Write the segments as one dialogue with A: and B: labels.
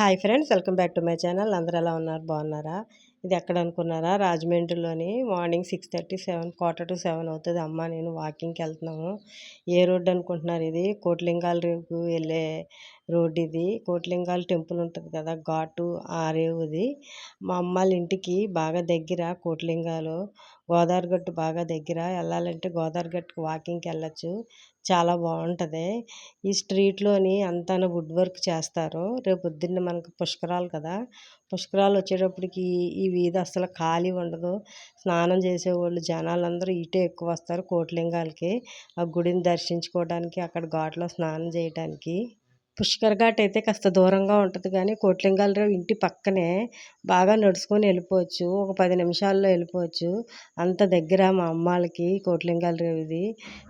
A: Hi friends welcome back to my channel. అందరూ ఎలా ఉన్నారు? బాగున్నారా? ఇది ఎక్కడ అనుకున్నారా? రాజమండ్రిలోని morning six thirty seven quarter to seven అవుతుంది. అమ్మ నేను వాకింగ్కి వెళ్తున్నాము ఏ రోడ్డు అనుకుంటున్నారు ఇది? కోట్లింగాల రేపు వెళ్ళే రోడ్ ఇది. కోట్లింగాల టెంపుల్ ఉంటుంది కదా ఘాటు ఆ రేవుది. మా అమ్మాళ్ళ ఇంటికి బాగా దగ్గర కోట్లింగాలు గోదావరి గట్టు బాగా దగ్గర. వెళ్ళాలంటే గోదావరి గట్టుకు వాకింగ్కి వెళ్ళచ్చు. చాలా బాగుంటుంది. ఈ స్ట్రీట్లోని అంతా వుడ్ వర్క్ చేస్తారు. రేపు పొద్దున్న మనకు పుష్కరాలు కదా. పుష్కరాలు వచ్చేటప్పటికి ఈ వీధి అసలు ఖాళీ ఉండదు. స్నానం చేసేవాళ్ళు జనాలందరూ ఇటే ఎక్కువ వస్తారు కోటిలింగాలకి. ఆ గుడిని దర్శించుకోవడానికి అక్కడ ఘాట్లో స్నానం చేయడానికి పుష్కర్ ఘాట్ అయితే కాస్త దూరంగా ఉంటుంది కానీ కోట్లింగాలరావు ఇంటి పక్కనే బాగా నడుచుకొని వెళ్ళిపోవచ్చు. ఒక పది నిమిషాల్లో వెళ్ళిపోవచ్చు. అంత దగ్గర మా అమ్మాలకి కోట్లింగాలరావు ఇది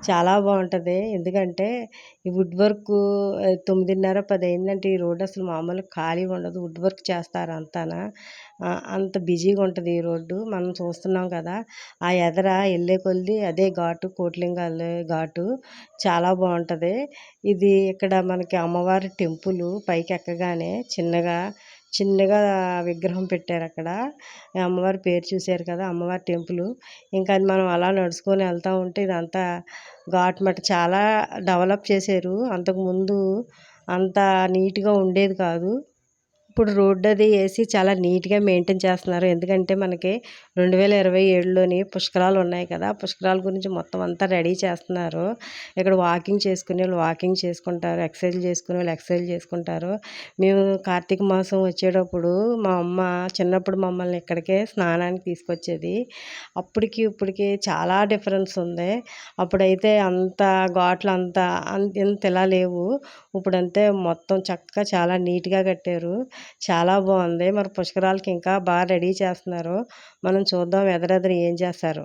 A: చాలా బాగుంటుంది. ఎందుకంటే ఈ వుడ్ వర్క్ తొమ్మిదిన్నర పది అయిందంటే ఈ రోడ్డు అసలు మామూలు ఖాళీ ఉండదు. వుడ్ వర్క్ చేస్తారు అంతాన? అంత బిజీగా ఉంటుంది ఈ రోడ్డు. మనం చూస్తున్నాం కదా ఆ ఎదర వెళ్ళే కొద్ది అదే ఘాటు కోట్లింగాల ఘాటు. చాలా బాగుంటుంది. ఇది ఇక్కడ మనకి అమ్మవారి టెంపుల్ పైకి ఎక్కగానే చిన్నగా చిన్నగా విగ్రహం పెట్టారు అక్కడ. అమ్మవారి పేరు చూశారు కదా అమ్మవారి టెంపుల్. ఇంకా అది మనం అలా నడుచుకొని వెళ్తూ ఉంటే ఇదంతా ఘాట్ మట చాలా డెవలప్ చేశారు. అంతకుముందు అంత నీట్గా ఉండేది కాదు. ఇప్పుడు రోడ్డు అది వేసి చాలా నీట్గా మెయింటైన్ చేస్తున్నారు. ఎందుకంటే మనకి రెండు వేల ఇరవై ఏడులోని పుష్కరాలు ఉన్నాయి కదా పుష్కరాల గురించి మొత్తం అంతా రెడీ చేస్తున్నారు. ఇక్కడ వాకింగ్ చేసుకునే వాళ్ళు వాకింగ్ చేసుకుంటారు ఎక్సర్సైజ్ చేసుకునే వాళ్ళు ఎక్సర్సైజ్ చేసుకుంటారు. మేము కార్తీక మాసం వచ్చేటప్పుడు మా అమ్మ చిన్నప్పుడు మమ్మల్ని ఇక్కడికే స్నానానికి తీసుకొచ్చేది. అప్పటికి ఇప్పటికి చాలా డిఫరెన్స్ ఉంది. అప్పుడైతే అంత ఘాట్లు అంత ఇంత ఇలా లేవు. ఇప్పుడంతే మొత్తం చక్కగా చాలా నీట్గా కట్టారు. చాలా బాగుంది. మరి పుష్కరాలకి ఇంకా బాగా రెడీ చేస్తున్నారు. మనం చూద్దాం ఎదురెదురు ఏం చేస్తారు.